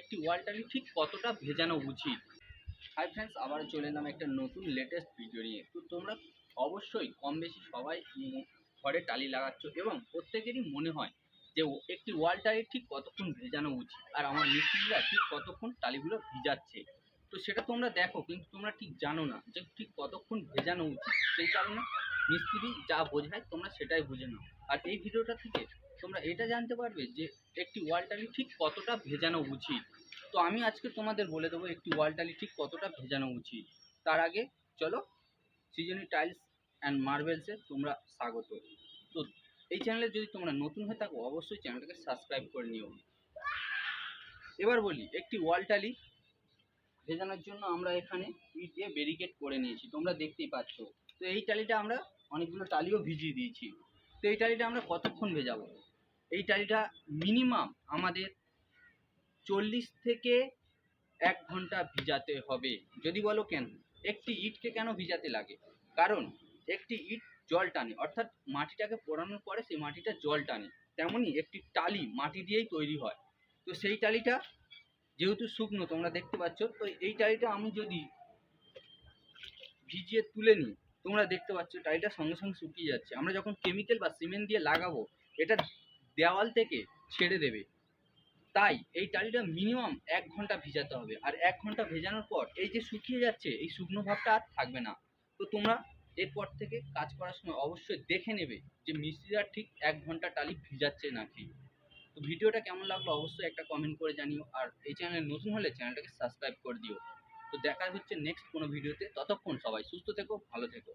একটি ওয়াল টালি ঠিক কতটা ভেজানো উচিত? হাই ফ্রেন্ডস আবার চলে এলাম একটা নতুন লেটেস্ট ভিডিও নিয়ে। তো তোমরা অবশ্যই কম বেশি সবাই ঘরে টালি লাগাচ্ছ এবং প্রত্যেকেরই মনে হয় যে একটি ওয়াল টালি ঠিক কতক্ষণ ভেজানো উচিত আর আমার মিস্ত্রিরা ঠিক কতক্ষণ টালিগুলো ভিজাচ্ছে। তো সেটা তোমরা দেখো, কিন্তু তোমরা ঠিক জানো না যে ঠিক কতক্ষণ ভেজানো উচিত সেই কারণে মিস্ত্রি যা বোঝায় তোমরা সেটাই বুঝে নাও। আর এই ভিডিওটা থেকে তোমরা এটা জানতে পারবে যে একটি ওয়াল টালি ঠিক কতটা ভেজানো উচিত। তো আমি আজকে তোমাদের বলে দেবো একটি ওয়াল টালি ঠিক কতটা ভেজানো উচিত। তার আগে চলো সিজনি টাইলস অ্যান্ড মার্বেলসে তোমরা স্বাগত। তো এই চ্যানেলে যদি তোমরা নতুন হয়ে থাকো, অবশ্যই চ্যানেলটাকে সাবস্ক্রাইব করে নিও। এবার বলি, একটি ওয়াল টালি ভেজানোর জন্য আমরা এখানে ইট দিয়ে ব্যারিকেড করে নিয়েছি। তোমরা দেখতেই পাচ্ছ। তো এই টালিটা আমরা অনেকগুলো টালিও ভিজিয়ে দিয়েছি। তো এই টালিটা আমরা কতক্ষণ ভেজাবো? এই টালিটা মিনিমাম আমাদের চল্লিশ থেকে এক ঘণ্টা ভিজাতে হবে। যদি বলো কেন? একটি ইটকে কেন ভিজাতে লাগে? কারণ একটি ইট জল টানে, অর্থাৎ মাটিটাকে পোড়ানোর পরে সেই মাটিটা জল টানে। তেমনই একটি টালি মাটি দিয়েই তৈরি হয়। তো সেই টালিটা যেহেতু শুকনো, তোমরা দেখতে পাচ্ছ, তো এই টালিটা আমি যদি ভিজিয়ে তুলে নিই তোমরা দেখতে পাচ্ছ, টালিটা সঙ্গে সঙ্গে শুকিয়ে যাচ্ছে। আমরা যখন কেমিক্যাল বা সিমেন্ট দিয়ে লাগাবো, এটা দেওয়াল থেকে ছেড়ে দেবে। তাই এই টালিটা মিনিমাম এক ঘণ্টা ভিজাতে হবে। আর এক ঘণ্টা ভেজানোর পর এই যে শুকিয়ে যাচ্ছে, এই শুকনো ভাবটা আর থাকবে না। তো তোমরা এরপর থেকে কাজ করার সময় অবশ্যই দেখে নেবে যে মিস্ত্রিরা ঠিক এক ঘণ্টা টালি ভিজাচ্ছে নাকি। তো ভিডিওটা কেমন লাগল অবশ্যই একটা কমেন্ট করে জানিও। আর এই চ্যানেলে নতুন হলে চ্যানেলটাকে সাবস্ক্রাইব করে দিও। তো দেখা হচ্ছে নেক্সট কোনো ভিডিওতে। ততক্ষণ সবাই সুস্থ থেকো, ভালো থেকো।